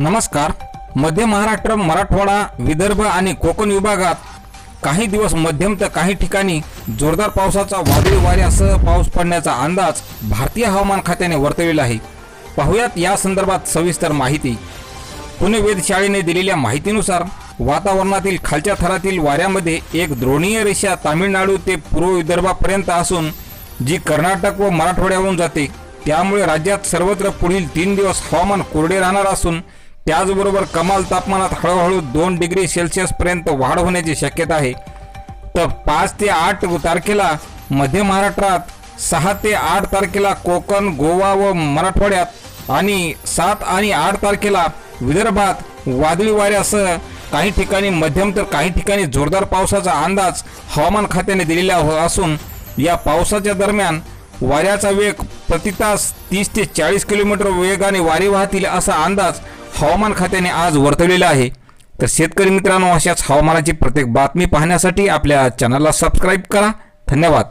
नमस्कार. मध्य महाराष्ट्र मराठवाडा विदर्भ आणि कोकण विभागात काही दिवस मध्यम तर काही ठिकाणी जोरदार पावसाचा वादळी वाऱ्यासह पाऊस पडण्याचा अंदाज भारतीय हवामान खात्याने वर्तविला आहे. पाहुयात या संदर्भात सविस्तर माहिती. पुणे वेधशाळेने दिलेल्या माहितीनुसार वातावरणातील खालच्या थरातील वाऱ्यामध्ये एक द्रोणीय रेषा तामिळनाडू ते पूर्व विदर्भापर्यंत असून जी कर्नाटक व मराठवाड्यावरून जाते. त्यामुळे राज्यात सर्वत्र पुढील तीन दिवस हवामान कोरडे राहणार असून त्याचबरोबर कमाल तापमानात हळूहळू दोन डिग्री सेल्सिअसपर्यंत वाढ होण्याची शक्यता आहे. तर पाच ते आठ तारखेला मध्य महाराष्ट्रात सहा ते आठ तारखेला कोकण गोवा व मराठवाड्यात आणि सात आणि आठ तारखेला विदर्भात वादळी वाऱ्यासह काही ठिकाणी मध्यम तर काही ठिकाणी जोरदार पावसाचा अंदाज हवामान खात्याने दिलेला हो- असून या पावसाच्या दरम्यान वाऱ्याचा वेग प्रति तास तीस ते चाळीस किलोमीटर वेगाने वारे वाहतील असा अंदाज हवामान खात्याने आज वर्तवलेला आहे. तर शेतकरी मित्रांनो अशाच हवामानाची प्रत्येक बातमी पाहण्यासाठी आपल्या चॅनलला सबस्क्राईब करा. धन्यवाद.